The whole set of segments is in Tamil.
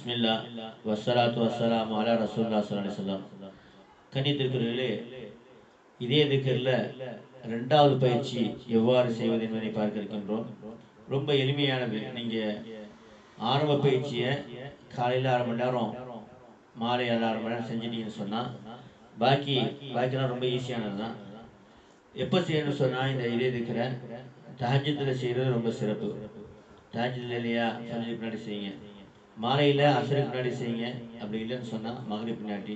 பிஸ்மில்லா வஸ்ஸலாத்து வஸ்ஸலாமு அலா ரசூல்லா ஸல்லல்லாஹு அலைஹி வஸல்லம். இதே திக்கரில் ரெண்டாவது பயிற்சி எவ்வாறு செய்வது என்பதை பார்க்க இருக்கின்றோம் ரொம்ப எளிமையானது நீங்கள் ஆரம்ப பயிற்சியை காலையில் அரை மணி நேரம் மாலை அரை மணி நேரம் செஞ்சிட்டீங்கன்னு சொன்னால் பாக்கி பாக்கிலாம் ரொம்ப ஈஸியானது தான். எப்போ செய்யணும்னு சொன்னால் இந்த இதே திக்கிற தஹஜத்தில் செய்கிறது ரொம்ப சிறப்பு. தஹஜத்தில் இல்லையா? பின்னாடி செய்யுங்க. மாலையில் அசருக்கு முன்னாடி செய்யுங்க. அப்படி இல்லைன்னு சொன்னால் மகரி பின்னாடி.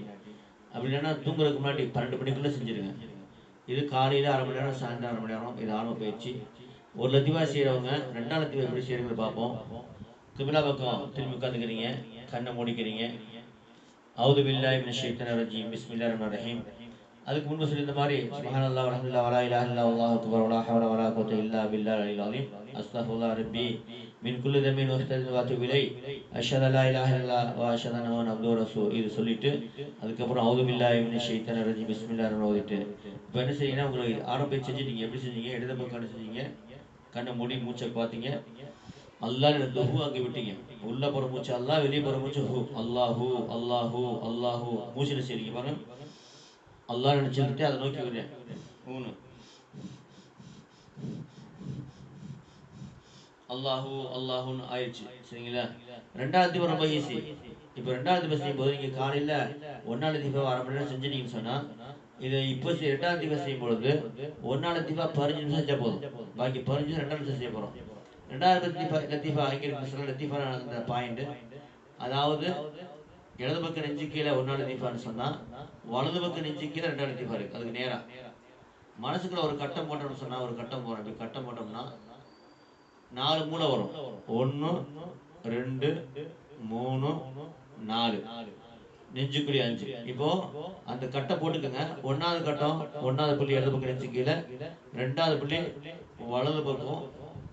அப்படி இல்லைன்னா தூங்குறதுக்கு முன்னாடி பன்னெண்டு மணிக்குள்ளே செஞ்சுருங்க. இது காலையில் அரை மணி நேரம் சாயந்தரம் அரை மணி நேரம் இது ஆரம்ப பயிற்சி. ஒரு லத்திவா செய்கிறவங்க ரெண்டாம் லத்திவா எப்படி செய்யறது பார்ப்போம். கிபிலா பக்கம் திரும்பி உட்காந்துக்கிறீங்க கண்ணை மூடிக்கிறீங்க. அவுது பில்லாய் மினஷ் ஷைத்தானிர் ரஜீம் பிஸ்மில்லாஹிர் ரஹீம். அதுக்கு முன்பு சொல்லி இந்த மாதிரி அல்லா வல்ஹம்துலில்லாஹ் வரா இலாஹ இல்லா அல்லாஹ் அக்பர் வலா ஹவ்ல வலா குவத்த இல்லா பில்லாஹ் அலில் அலீம் அஸ்தக்ஃபிருல்லாஹ் ரப்பி மின் குல்லு தமீன் வஸ்தஜின் வாத்து விலை அஷ்ஹது அல்லா இலா இல்லா வா அஷ்ஹது அன்ன முஹம்மதன் ரசூ இது சொல்லிட்டு அதுக்கப்புறம் அவுது பில்லா இவனி ஷைத்தானிர் ரஜி பிஸ்மில்லாஹிர் ரஹ்மானிர் ஓதிட்டு இப்போ என்ன செய்யுங்கன்னா உங்களுக்கு ஆரோக்கியம் செஞ்சு நீங்கள் எப்படி செஞ்சீங்க? இடது பக்கம் செஞ்சீங்க. கண்ணை மூடி மூச்சை பார்த்தீங்க. அல்லாஹ் ரெண்டு ஹூ அங்கே விட்டீங்க. உள்ள போற மூச்சு அல்லாஹ் வெளியே போற மூச்சு ஹூ. அல்லாஹூ அல்லாஹூ அல்லாஹூ மூச்சில் செய்றீங்க பாருங்க. அல்லாஹ் நினைச்சுக்கிட்டு அதை நோக்கி விடுறேன் மூணு. அல்லாஹூ அல்லாஹூன்னு ஆயிடுச்சு. சரிங்களா? ரெண்டாவது தீபம் ரொம்ப ஈஸி இப்போ ரெண்டாவது தீபம் செய்யும் போது நீங்கள் காலையில் ஒன்றாவது தீபா அரை மணி நேரம் செஞ்சுட்டீங்கன்னு சொன்னால் இதை இப்போ ரெண்டாவது தீபம் செய்யும் பொழுது ஒன்றாவது தீபா பதினஞ்சு நிமிஷம் செஞ்சால் போதும். பாக்கி பதினஞ்சு ரெண்டாவது நிமிஷம் செய்ய போகிறோம் ரெண்டாவது லத்தீஃபா லத்தீஃபா அங்கே இருக்கு லத்தீஃபா அந்த பாயிண்ட் அதாவது இடது பக்கம் நெஞ்சு கீழே ஒன்றாவது லத்தீஃபான்னு சொன்னால் வலது பக்கம் நெஞ்சு கீழே ரெண்டாவது லத்தீஃபா இருக்கு அதுக்கு நேரா. மனசுக்குள்ள ஒரு கட்டம் போட்டோம்னு சொன்னா ஒரு கட்டம் போறோம் இப்படி கட்டம் போட்டோம்னா நாலு மூளை வரும். ஒன்று ரெண்டு மூணு நாலு. நெஞ்சுக்குழி அஞ்சு. இப்போ அந்த கட்டை போட்டுக்கோங்க. ஒன்னாவது கட்டம் ஒன்னாவது புள்ளி இடது பக்கம் நெஞ்சு கீழே. ரெண்டாவது புள்ளி வலது பக்கம்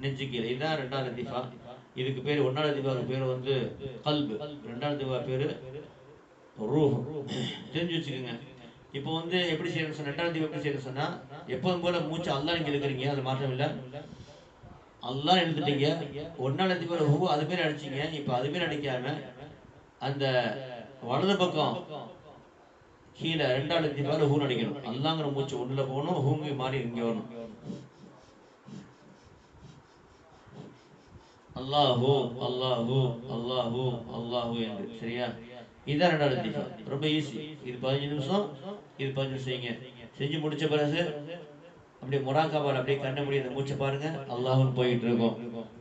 நெஞ்சு கீழே. இதுதான் ரெண்டாவது லத்தீஃபா இதுக்கு பேர் ஒன்னாவது லத்தீஃபாவுக்கு பேர் வந்து கல்பு. ரெண்டாவது லத்தீஃபா பேர் ரூஹ். தெரிஞ்சு வச்சுக்கோங்க. இப்போ வந்து எப்படி செய்யணும் ரெண்டாவது லத்தீஃபா எப்படி செய்யணும் சொன்னா எப்போதும் போல மூச்சு அல்லா நீங்க எடுக்கிறீங்க அது மாற்றம் இல்லை. அல்லா எழுத்துட்டீங்க ஒன்னாவது லத்தீஃபா ஹூ அது பேர் அடிச்சீங்க இப்போ அது பேர் அடிக்காம அந்த வலது பக்கம் கீழே ரெண்டாவது லத்தீஃபாவில் ஹூ அடிக்கணும். அல்லாங்கிற மூச்சு உள்ள போகணும் ஹூங்கி மாறி இங்கே வரணும். அல்லாஹு அல்லாஹு அல்லாஹு அல்லாஹு என்று. சரியா? இதுதான் ரெண்டாவது திசா ரொம்ப ஈஸி இது பதினஞ்சு நிமிஷம். இது பதினஞ்சு நிமிஷம் செய்யுங்க. செஞ்சு முடிச்ச பிறகு அப்படியே முராக்காபால் அப்படியே கண்ண முடிய மூச்சை பாருங்க. அல்லாஹுன்னு போயிட்டு இருக்கோம்.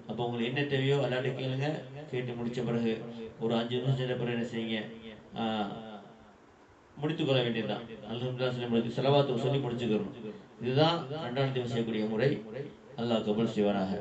அப்போ உங்களுக்கு என்ன தேவையோ எல்லாத்தையும் கேளுங்க. கேட்டு முடிச்ச பிறகு ஒரு அஞ்சு நிமிஷம் செஞ்ச பிறகு என்ன செய்யுங்க? ஆஹ், முடித்துக் கொள்ள வேண்டியதுதான். அல்ஹம்துலில்லாஹ் சொல்லி முடித்து செலவாத்து சொல்லி முடிச்சுக்கிறோம். இதுதான் ரெண்டாவது செய்யக்கூடிய முறை. அல்லாஹ் கபல் செய்வானாக.